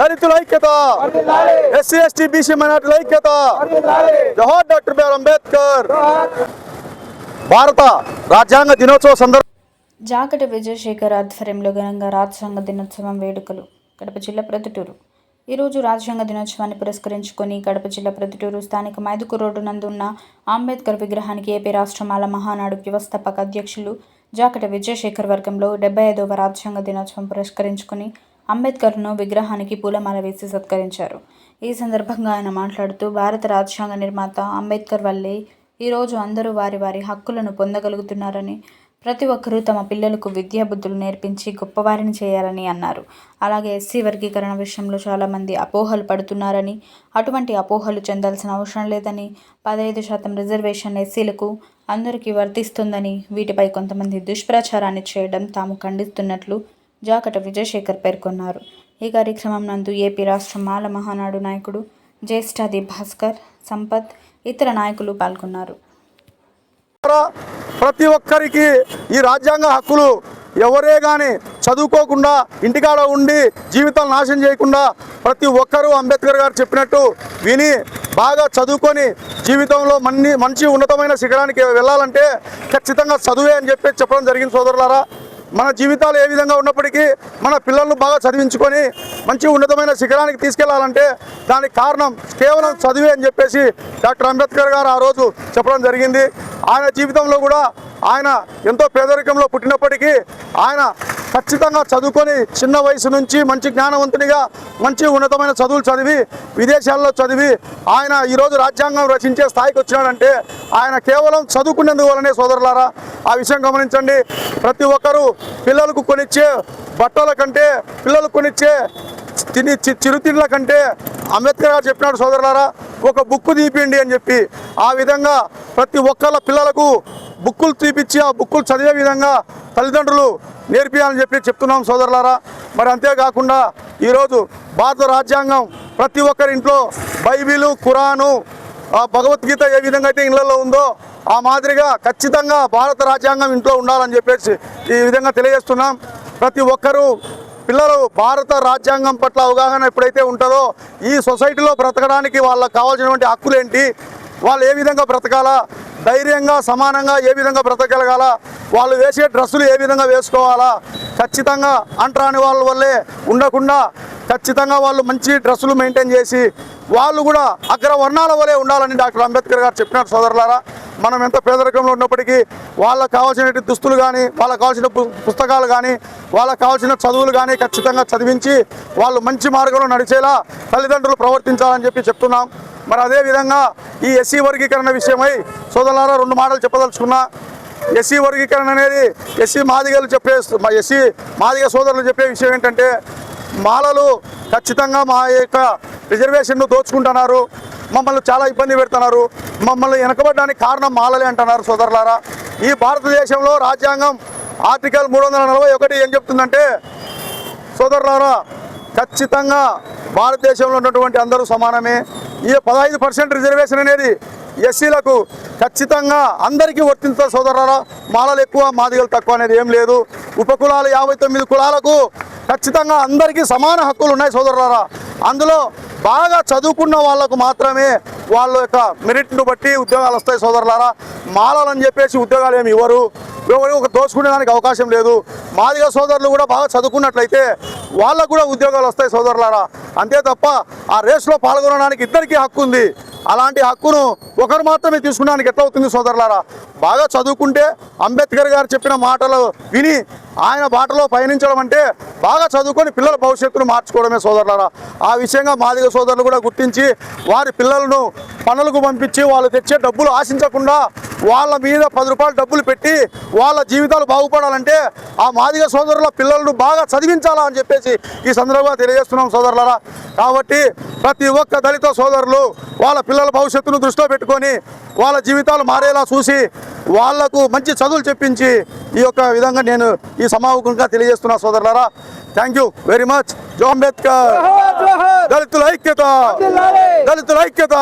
దళితుల ఐక్యత. SC ST BC మైనార్టీల ఐక్యత. Jawahar doctor BR Ambedkar. భారత రాజ్యాంగ దినోత్సవ సందర్భంగా జాకటి విజయశేఖర్ ఆధ్వర్యంలో ఘనంగా రాజ్యాంగ దినోత్సవం వేడుకలు కడప జిల్లా ప్రతిటూరు ఈరోజు రాజ్యాంగ దినోత్సవాన్ని పురస్కరించుకొని కడప జిల్లా ప్రతిటూరు స్థానిక మైదుకు రోడ్డు నందు ఉన్న అంబేద్కర్ విగ్రహానికి ఏపీ రాష్ట్రమాల మహానాడు వ్యవస్థాపక అధ్యక్షులు జాకటి విజయశేఖర్ వర్గంలో డెబ్బై ఐదవ రాజ్యాంగ దినోత్సవం పురస్కరించుకొని అంబేద్కర్ను విగ్రహానికి పూలమాల వేసి సత్కరించారు. ఈ సందర్భంగా ఆయన మాట్లాడుతూ భారత రాజ్యాంగ నిర్మాత అంబేద్కర్ వల్లే ఈరోజు అందరూ వారి వారి హక్కులను పొందగలుగుతున్నారని ప్రతి ఒక్కరూ తమ పిల్లలకు విద్యాబుద్ధులు నేర్పించి గొప్పవారిని చేయాలని అన్నారు. అలాగే ఎస్సీ వర్గీకరణ విషయంలో చాలామంది అపోహలు పడుతున్నారని అటువంటి అపోహలు చెందాల్సిన అవసరం లేదని పదహైదు శాతం రిజర్వేషన్ ఎస్సీలకు అందరికీ వర్తిస్తుందని వీటిపై కొంతమంది దుష్ప్రచారాన్ని చేయడం తాము ఖండిస్తున్నట్లు జాకట విజయశేఖర్ పేర్కొన్నారు. ఈ కార్యక్రమం నందు ఏపీ రాష్ట్ర మాల మహానాడు నాయకుడు జ్యేష్ఠాది భాస్కర్ సంపత్ ఇతర నాయకులు పాల్గొన్నారు. ప్రతి ఒక్కరికి ఈ రాజ్యాంగ హక్కులు ఎవరే కానీ చదువుకోకుండా ఇంటికాడ ఉండి జీవితాలు నాశనం చేయకుండా ప్రతి ఒక్కరూ అంబేద్కర్ గారు చెప్పినట్టు విని బాగా చదువుకొని జీవితంలో మన్ని మంచి ఉన్నతమైన శిఖరానికి వెళ్ళాలంటే ఖచ్చితంగా చదువే అని చెప్పి చెప్పడం జరిగింది సోదరులారా. మన జీవితాలు ఏ విధంగా ఉన్నప్పటికీ మన పిల్లలను బాగా చదివించుకొని మంచి ఉన్నతమైన శిఖరానికి తీసుకెళ్ళాలంటే దానికి కారణం కేవలం చదివే అని చెప్పేసి డాక్టర్ అంబేద్కర్ గారు ఆ రోజు చెప్పడం జరిగింది. ఆయన జీవితంలో కూడా ఆయన ఎంతో పేదరికంలో పుట్టినప్పటికీ ఆయన ఖచ్చితంగా చదువుకొని చిన్న వయసు నుంచి మంచి జ్ఞానవంతునిగా మంచి ఉన్నతమైన చదువులు చదివి విదేశాల్లో చదివి ఆయన ఈరోజు రాజ్యాంగం రచించే స్థాయికి వచ్చినాడంటే ఆయన కేవలం చదువుకునేందువలనే సోదరులారా ఆ విషయం గమనించండి. ప్రతి ఒక్కరూ పిల్లలకు కొనిచ్చే బట్టల కంటే పిల్లలకు కొనిచ్చే తిని చి- చిరుతిండ్ల కంటే అంబేద్కర్ గారు చెప్పినాడు సోదరులారా ఒక బుక్ తీపియండి అని చెప్పి. ఆ విధంగా ప్రతి ఒక్కళ్ళ పిల్లలకు బుక్కులు తీపిచ్చి ఆ బుక్కులు చదివే విధంగా తల్లిదండ్రులు నేర్పియాలని చెప్పి చెప్తున్నాం సోదరులారా. మరి అంతేకాకుండా ఈరోజు భారత రాజ్యాంగం ప్రతి ఒక్కరి ఇంట్లో బైబిలు ఖురాను భగవద్గీత ఏ విధంగా అయితే ఇళ్ళలో ఉందో ఆ మాదిరిగా ఖచ్చితంగా భారత రాజ్యాంగం ఇంట్లో ఉండాలని చెప్పేసి ఈ విధంగా తెలియజేస్తున్నాం. ప్రతి ఒక్కరూ పిల్లలు భారత రాజ్యాంగం పట్ల అవగాహన ఎప్పుడైతే ఉంటుందో ఈ సొసైటీలో బ్రతకడానికి వాళ్ళకి కావాల్సినటువంటి హక్కులు ఏంటి వాళ్ళు ఏ విధంగా బ్రతకాలా? ధైర్యంగా సమానంగా ఏ విధంగా బ్రతకగలగాల? వాళ్ళు వేసే డ్రెస్సులు ఏ విధంగా వేసుకోవాలా? ఖచ్చితంగా అంటరాని వాళ్ళ వల్లే ఉండకుండా ఖచ్చితంగా వాళ్ళు మంచి డ్రెస్సులు మెయింటైన్ చేసి వాళ్ళు కూడా అగ్రవర్ణాల వలె ఉండాలని డాక్టర్ అంబేద్కర్ గారు చెప్పినారు సోదరులారా. మనం ఎంత పేదరికంలో ఉన్నప్పటికీ వాళ్ళకు కావాల్సిన దుస్తులు కానీ వాళ్ళకు కావాల్సిన పు- పుస్తకాలు కానీ వాళ్ళకు కావాల్సిన చదువులు కానీ ఖచ్చితంగా చదివించి వాళ్ళు మంచి మార్గంలో నడిచేలా తల్లిదండ్రులు ప్రవర్తించాలని చెప్పి చెప్తున్నాం. మరి అదేవిధంగా ఈ ఎస్సీ వర్గీకరణ విషయమై సోదరులారా రెండు మాటలు చెప్పదలుచుకున్నా. ఎస్సీ వర్గీకరణ అనేది ఎస్సీ మాదిగలు చెప్పే మా ఎస్సీ మాదిగ సోదరులు చెప్పే విషయం ఏంటంటే మాలలు ఖచ్చితంగా మా యొక్క రిజర్వేషన్ను దోచుకుంటున్నారు. మమ్మల్ని చాలా ఇబ్బంది పెడుతున్నారు. మమ్మల్ని వెనకబడడానికి కారణం మాలలే అంటున్నారు సోదరులారా. ఈ భారతదేశంలో రాజ్యాంగం ఆర్టికల్ మూడు వందల నలభై ఒకటి ఏం చెప్తుందంటే సోదరులారా ఖచ్చితంగా భారతదేశంలో ఉన్నటువంటి అందరూ సమానమే. ఈ పదహైదు పర్సెంట్ రిజర్వేషన్ అనేది ఎస్సీలకు ఖచ్చితంగా అందరికీ వర్తించాలి సోదరులారా. మాలలు ఎక్కువ మాదిగలు తక్కువ అనేది ఏం లేదు. ఉపకులాలు యాభై తొమ్మిది కులాలకు ఖచ్చితంగా అందరికీ సమాన హక్కులు ఉన్నాయి సోదరులారా. అందులో బాగా చదువుకున్న వాళ్ళకు మాత్రమే వాళ్ళ యొక్క మెరిట్ను బట్టి ఉద్యోగాలు వస్తాయి సోదరులారా. మాలని చెప్పేసి ఉద్యోగాలు ఏమి ఇవ్వరు. ఎవరు ఒక దోచుకునేదానికి అవకాశం లేదు. మాదిగ సోదరులు కూడా బాగా చదువుకున్నట్లయితే వాళ్ళకు కూడా ఉద్యోగాలు వస్తాయి సోదరులారా. అంతే తప్ప ఆ రేస్లో పాల్గొనడానికి ఇద్దరికీ హక్కు ఉంది. అలాంటి హక్కును ఒకరు మాత్రమే తీసుకున్నానికి ఎట్లా అవుతుంది సోదరులారా? బాగా చదువుకుంటే అంబేద్కర్ గారు చెప్పిన మాటలు విని ఆయన బాటలో పయనించడం అంటే బాగా చదువుకొని పిల్లల భవిష్యత్తును మార్చుకోవడమే సోదరులారా. ఆ విషయంగా మాదిగ సోదరులు కూడా గుర్తించి వారి పిల్లలను పనులకు పంపించి వాళ్ళు తెచ్చే డబ్బులు ఆశించకుండా వాళ్ళ మీద పది రూపాయలు డబ్బులు పెట్టి వాళ్ళ జీవితాలు బాగుపడాలంటే ఆ మాదిగ సోదరుల పిల్లలను బాగా చదివించాలా అని చెప్పేసి ఈ సందర్భంగా తెలియజేస్తున్నాం సోదరులారా. కాబట్టి ప్రతి ఒక్క దళిత సోదరులు వాళ్ళ పిల్లల భవిష్యత్తును దృష్టిలో పెట్టుకొని వాళ్ళ జీవితాలు మారేలా చూసి వాళ్ళకు మంచి చదువులు చెప్పించి ఈ యొక్క విధంగా నేను ఈ సమావేశంగా తెలియజేస్తున్నా సోదరులారా. థ్యాంక్ యూ వెరీ మచ్ జో అంబేద్కర్. దళితుల ఐక్యత. దళితుల ఐక్యత.